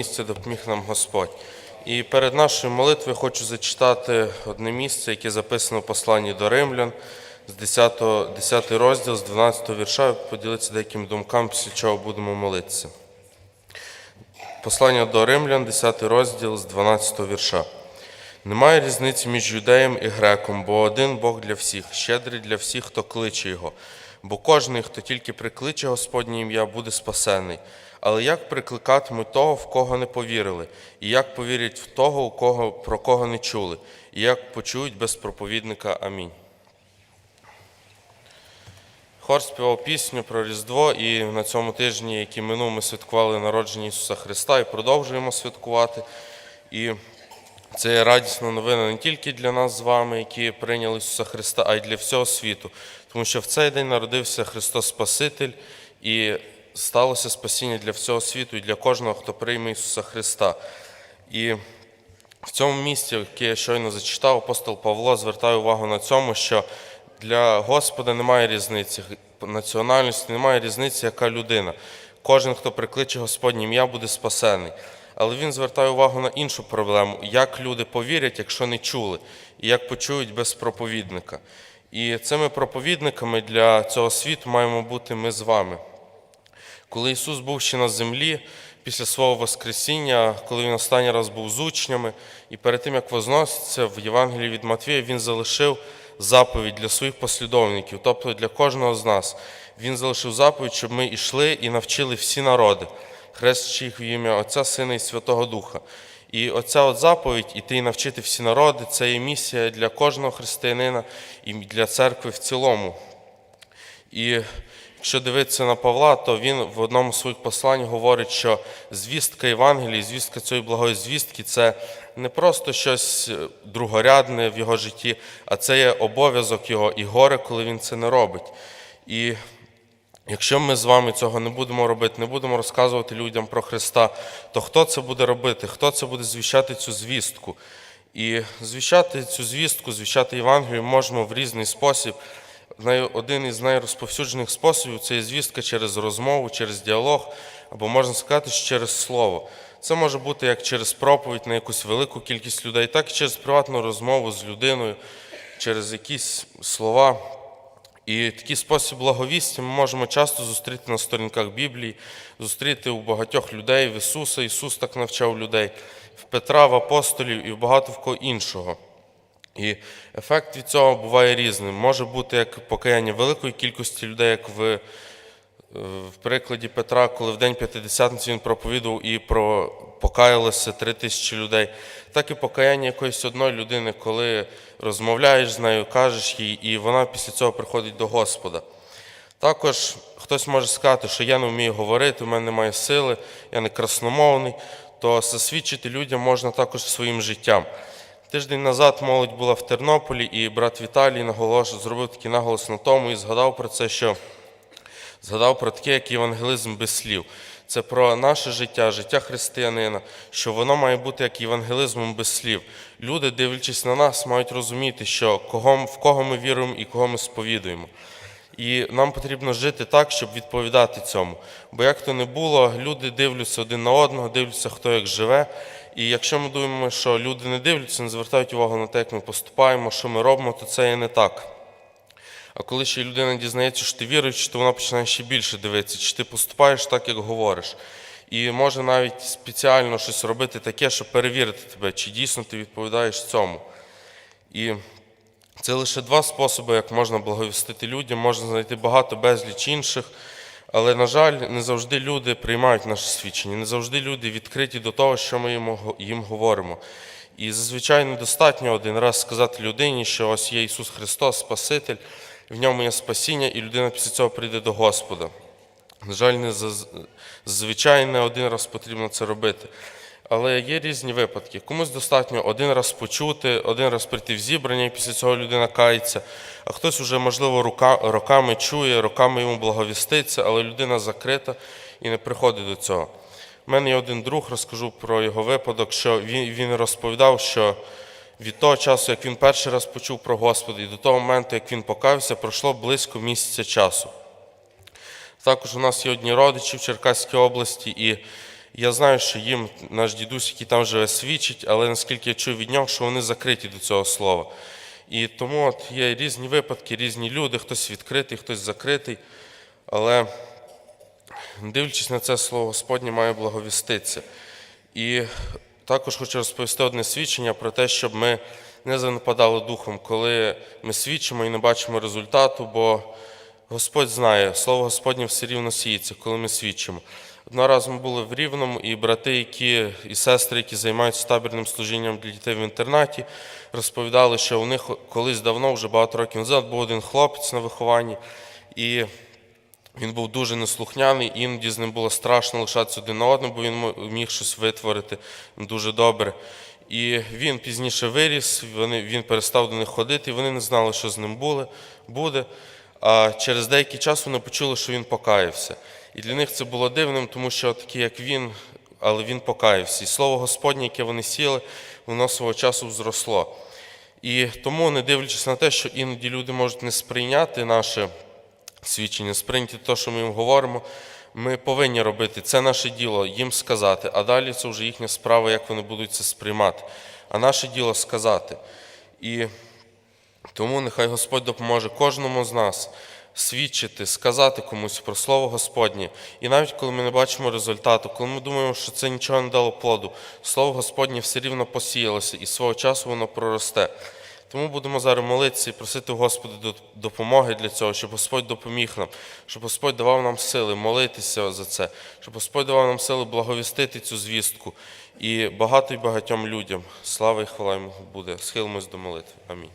місце допоміг нам Господь. І перед нашою молитвою хочу зачитати одне місце, яке записано в посланні до римлян з 10, 10 розділ, з 12 вірша, поділитися деякими думками, після чого будемо молитися. Послання до римлян, 10 розділ з 12 вірша. Немає різниці між юдеєм і греком, бо один Бог для всіх, щедрий для всіх, хто кличе Його. Бо кожний, хто тільки прикличе Господнє ім'я, буде спасений. Але як прикликатимуть того, в кого не повірили, і як повірять в того, у кого, про кого не чули, і як почують без проповідника. Амінь. Хор співав пісню про Різдво, і на цьому тижні, який минув, ми святкували народження Ісуса Христа і продовжуємо святкувати. І це радісна новина не тільки для нас з вами, які прийняли Ісуса Христа, а й для всього світу. Тому що в цей день народився Христос Спаситель і сталося спасіння для всього світу і для кожного, хто прийме Ісуса Христа. І в цьому місці, яке я щойно зачитав, апостол Павло звертає увагу на цьому, що для Господа немає різниці національності, немає різниці, яка людина. Кожен, хто прикличе Господнє ім'я, буде спасений. Але він звертає увагу на іншу проблему: як люди повірять, якщо не чули, і як почують без проповідника. І цими проповідниками для цього світу маємо бути ми з вами. Коли Ісус був ще на землі, після свого Воскресіння, коли Він останній раз був з учнями, і перед тим, як возноситься в Євангелії від Матвія, Він залишив заповідь для своїх послідовників, тобто для кожного з нас. Він залишив заповідь, щоб ми йшли і навчили всі народи, хрестячи в ім'я Отця, Сина і Святого Духа. І оця от заповідь іти і навчити всі народи це є місія для кожного християнина і для церкви в цілому. І якщо дивитися на Павла, то він в одному з своїх послань говорить, що звістка Євангелії, звістка цієї благої звістки це не просто щось другорядне в його житті, а це є обов'язок його і горе, коли він це не робить. І Якщо ми з вами цього не будемо робити, не будемо розказувати людям про Христа, то хто це буде робити? Хто це буде звіщати цю звістку? І звіщати цю звістку, звіщати Євангелію можемо в різний спосіб. Один із найрозповсюджених способів це є звістка через розмову, через діалог, або можна сказати, що через слово. Це може бути як через проповідь на якусь велику кількість людей, так і через приватну розмову з людиною, через якісь слова. І такий спосіб благовістя ми можемо часто зустріти на сторінках Біблії, зустріти у багатьох людей в Ісуса. Ісус так навчав людей, в Петра, в апостолів і в багато в кого іншого. І ефект від цього буває різним. Може бути як покаяння великої кількості людей, як в, в прикладі Петра, коли в день П'ятидесятниці він проповідував і про покаялося три тисячі людей, так і покаяння якоїсь одної людини, коли розмовляєш з нею, кажеш їй, і вона після цього приходить до Господа. Також хтось може сказати, що я не вмію говорити, у мене немає сили, я не красномовний, то засвідчити людям можна також своїм життям. Тиждень назад молодь була в Тернополі, і брат Віталій наголос, зробив такий наголос на тому і згадав про це, що згадав про таке, як євангелизм без слів. Це про наше життя, життя християнина, що воно має бути як євангелизмом без слів. Люди, дивлячись на нас, мають розуміти, що кого, в кого ми віруємо і кого ми сповідуємо. І нам потрібно жити так, щоб відповідати цьому. Бо як то не було, люди дивляться один на одного, дивляться, хто як живе. І якщо ми думаємо, що люди не дивляться, не звертають увагу на те, як ми поступаємо, що ми робимо, то це є не так. А коли ще людина дізнається, що ти віруючий, то вона починає ще більше дивитися, чи ти поступаєш так, як говориш. І може навіть спеціально щось робити таке, щоб перевірити тебе, чи дійсно ти відповідаєш цьому. І це лише два способи, як можна благовістити людям, можна знайти багато безліч інших. Але, на жаль, не завжди люди приймають наше свідчення, не завжди люди відкриті до того, що ми їм говоримо. І зазвичай недостатньо один раз сказати людині, що ось є Ісус Христос, Спаситель, в ньому є спасіння, і людина після цього прийде до Господа. На жаль, не не один раз потрібно це робити. Але є різні випадки. Комусь достатньо один раз почути, один раз прийти в зібрання, і після цього людина кається, а хтось уже, можливо, рука, роками чує, роками йому благовіститься, але людина закрита і не приходить до цього. У мене є один друг, розкажу про його випадок, що він, він розповідав, що від того часу, як він перший раз почув про Господа, і до того моменту, як він покався, пройшло близько місяця часу. Також у нас є одні родичі в Черкаській області, і Я знаю, що їм наш дідусь, який там живе, свідчить, але наскільки я чув від нього, що вони закриті до цього слова. І тому от є різні випадки, різні люди, хтось відкритий, хтось закритий. Але дивлячись на це слово Господнє, має благовіститися. І також хочу розповісти одне свідчення про те, щоб ми не занепадали духом, коли ми свідчимо і не бачимо результату, бо Господь знає, слово Господнє все рівно сіється, коли ми свідчимо. Одного разу ми були в Рівному, і брати, які, і сестри, які займаються табірним служінням для дітей в інтернаті, розповідали, що у них колись давно, вже багато років назад, був один хлопець на вихованні, і він був дуже неслухняний, іноді з ним було страшно лишатися один на одному, бо він міг щось витворити дуже добре. І він пізніше виріс, він перестав до них ходити, і вони не знали, що з ним були, буде. А через деякий час вони почули, що він покаявся. І для них це було дивним, тому що такий, як він, але він покаявся. І слово Господнє, яке вони сіли, воно свого часу зросло. І тому, не дивлячись на те, що іноді люди можуть не сприйняти наше свідчення, сприйняти те, що ми їм говоримо, ми повинні робити. Це наше діло їм сказати, а далі це вже їхня справа, як вони будуть це сприймати. А наше діло сказати. І тому нехай Господь допоможе кожному з нас свідчити, сказати комусь про Слово Господнє. І навіть коли ми не бачимо результату, коли ми думаємо, що це нічого не дало плоду, Слово Господнє все рівно посіялося і свого часу воно проросте. Тому будемо зараз молитися і просити Господа до- допомоги для цього, щоб Господь допоміг нам, щоб Господь давав нам сили молитися за це, щоб Господь давав нам сили благовістити цю звістку і багато й багатьом людям. Слава і хвала йому буде. Схилимось до молитви. Амінь.